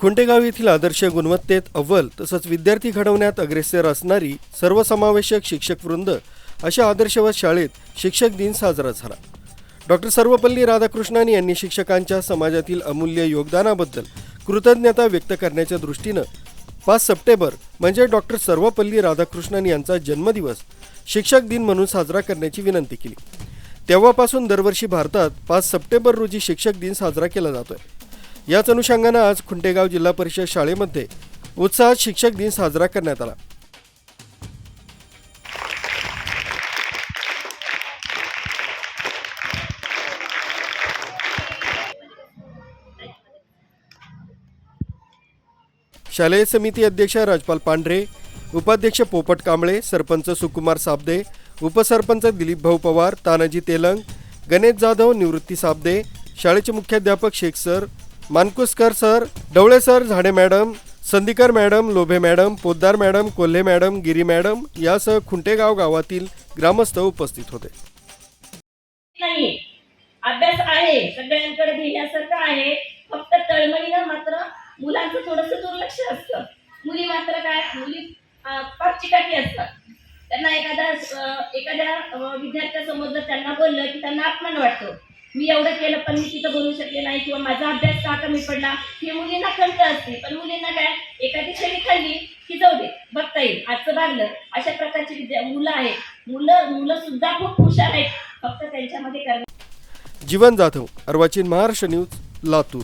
खुंटेगाव येथील आदर्श गुणवत्तेत अव्वल तसंच विद्यार्थी घडवण्यात अग्रेसर असणारी सर्वसमावेशक शिक्षक वृंद अशा आदर्शवत शाळेत शिक्षक दिन साजरा झाला. डॉक्टर सर्वपल्ली राधाकृष्णन यांनी शिक्षकांच्या समाजातील अमूल्य योगदानाबद्दल कृतज्ञता व्यक्त करण्याच्या दृष्टीनं पाच सप्टेंबर म्हणजे डॉक्टर सर्वपल्ली राधाकृष्णन यांचा जन्मदिवस शिक्षक दिन म्हणून साजरा करण्याची विनंती केली. तेव्हापासून दरवर्षी भारतात पाच सप्टेंबर रोजी शिक्षक दिन साजरा केला जातोय. याच अनुषंगानं आज खुंटेगाव जिल्हा परिषद शाळेमध्ये उत्साहात शिक्षक दिन साजरा करण्यात आला. शालेय समिती अध्यक्ष राजपाल पांढरे उपाध्यक्ष पोपट कांबळे सरपंच सुकुमार साबदे उपसरपंच दिलीप भाऊ पवार तानाजी तेलंग गणेश जाधव निवृत्ती साबदे शाळेचे मुख्याध्यापक Shaikh sir Mankuskar sir Dawale sir Zade madam Sandikar madam Lobhe madam Poddar madam Kolhe madam Giri madam यासह खुंटेगाव गावातील ग्रामस्थ उपस्थित होते. नाही. अभ्यास आहे. सगळ्यांकडे घेण्यासारखं आहे. फक्त तळमळीनं मात्र मुलांचं थोडस दुर्लक्ष असतं. मुली मात्र काय? मुली अं, असतात. त्यांना एखाद्या एखाद्या अं, विद्यार्थ्यासमोर जर त्यांना बोललं की त्यांना अपमान वाटतो. मी एवढं केलं पण मी तिथं बोलू शकले नाही किंवा माझा अभ्यास का कमी पडला हे मुलींना खंत असते. पण मुलींना काय एखादी छडी खाल्ली की जाऊ दे बघता येईल. आजचं भागलं अशा प्रकारची विद्या मुलं आहेत. मुलं मुलं सुद्धा खूप हुशार आहेत. फक्त त्यांच्यामध्ये करणार जीवन जाधव अर्वाचीन महाराष्ट्र न्यूज लातूर.